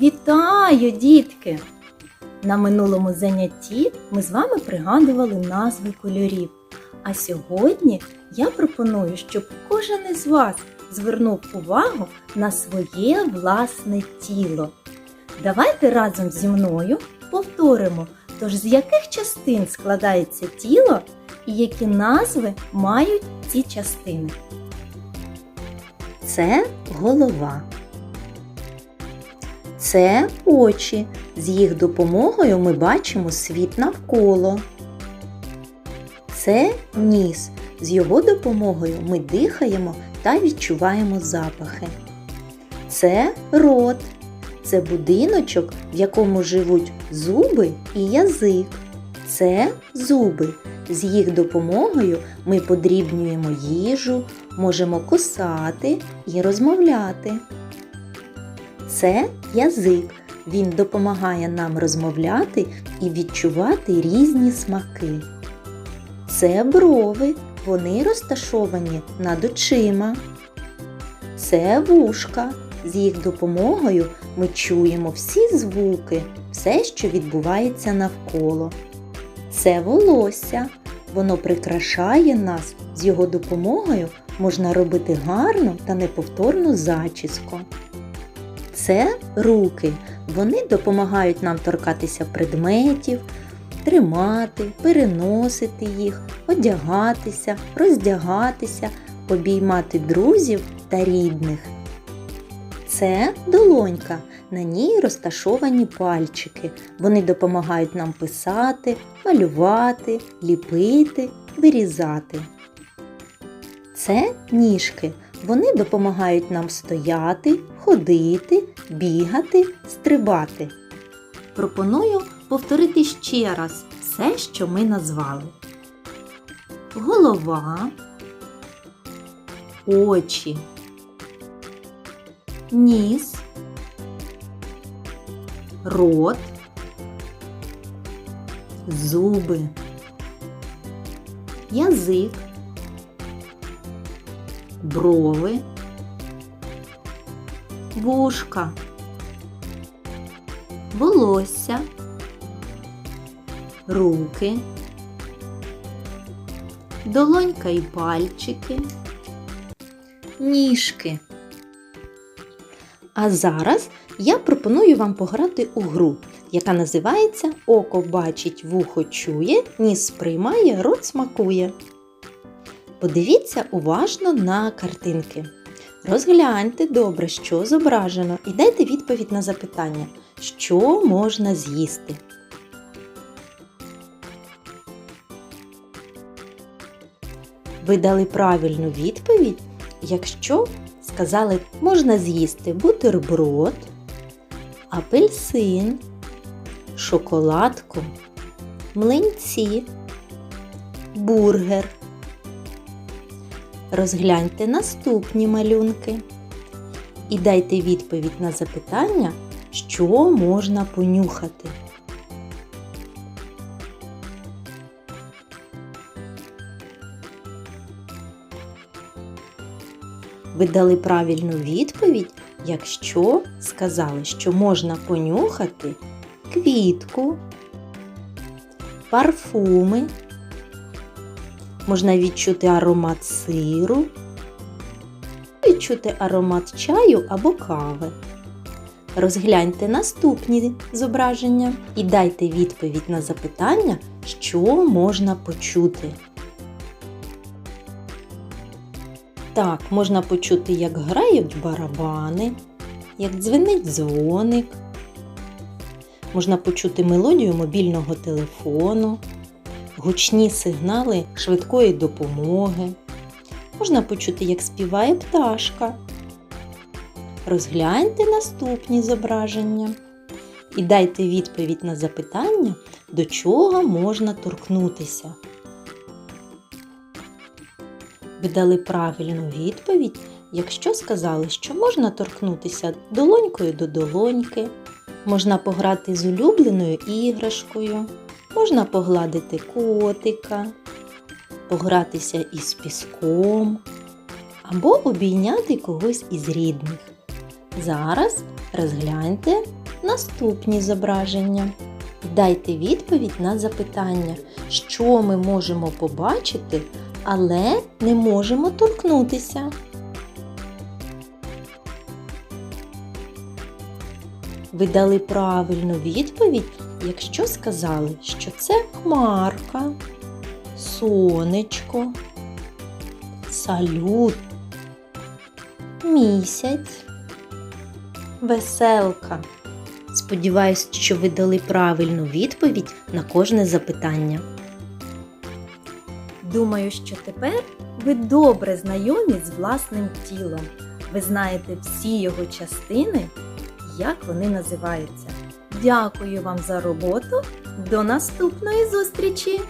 Вітаю, дітки! На минулому занятті ми з вами пригадували назви кольорів. А сьогодні я пропоную, щоб кожен із вас звернув увагу на своє власне тіло. Давайте разом зі мною повторимо, тож з яких частин складається тіло і які назви мають ці частини. Це голова. Це очі. З їх допомогою ми бачимо світ навколо. Це ніс. З його допомогою ми дихаємо та відчуваємо запахи. Це рот. Це будиночок, в якому живуть зуби і язик. Це зуби. З їх допомогою ми подрібнюємо їжу, можемо кусати і розмовляти. Це язик. Він допомагає нам розмовляти і відчувати різні смаки. Це брови. Вони розташовані над очима. Це вушка. З їх допомогою ми чуємо всі звуки, все, що відбувається навколо. Це волосся. Воно прикрашає нас. З його допомогою можна робити гарну та неповторну зачіску. Це руки. Вони допомагають нам торкатися предметів, тримати, переносити їх, одягатися, роздягатися, обіймати друзів та рідних. Це долонька. На ній розташовані пальчики. Вони допомагають нам писати, малювати, ліпити, вирізати. Це ніжки. Вони допомагають нам стояти, ходити, бігати, стрибати. Пропоную повторити ще раз все, що ми назвали. Голова, очі, ніс, рот, зуби, язик, брови, вушка, волосся, руки, долонька і пальчики, ніжки. А зараз я пропоную вам пограти у гру, яка називається Око бачить, вухо чує, ніс сприймає, рот смакує. Подивіться уважно на картинки. Розгляньте добре, що зображено, і дайте відповідь на запитання, що можна з'їсти. Ви дали правильну відповідь, якщо сказали, можна з'їсти бутерброд, апельсин, шоколадку, млинці, бургер. Розгляньте наступні малюнки і дайте відповідь на запитання, що можна понюхати. Ви дали правильну відповідь, якщо сказали, що можна понюхати квітку, парфуми, можна відчути аромат сиру, відчути аромат чаю або кави. Розгляньте наступні зображення і дайте відповідь на запитання, що можна почути. Так, можна почути, як грають барабани, як дзвенить дзвоник. Можна почути мелодію мобільного телефону, гучні сигнали швидкої допомоги. Можна почути, як співає пташка. Розгляньте наступні зображення і дайте відповідь на запитання, до чого можна торкнутися. Ви дали правильну відповідь, якщо сказали, що можна торкнутися долонькою до долоньки, можна пограти з улюбленою іграшкою, можна погладити котика, погратися із піском або обійняти когось із рідних. Зараз розгляньте наступні зображення. Дайте відповідь на запитання, що ми можемо побачити, але не можемо торкнутися. Ви дали правильну відповідь, якщо сказали, що це хмарка, сонечко, салют, місяць, веселка. Сподіваюсь, що ви дали правильну відповідь на кожне запитання. Думаю, що тепер ви добре знайомі з власним тілом. Ви знаєте всі його частини, як вони називаються. Дякую вам за роботу. До наступної зустрічі!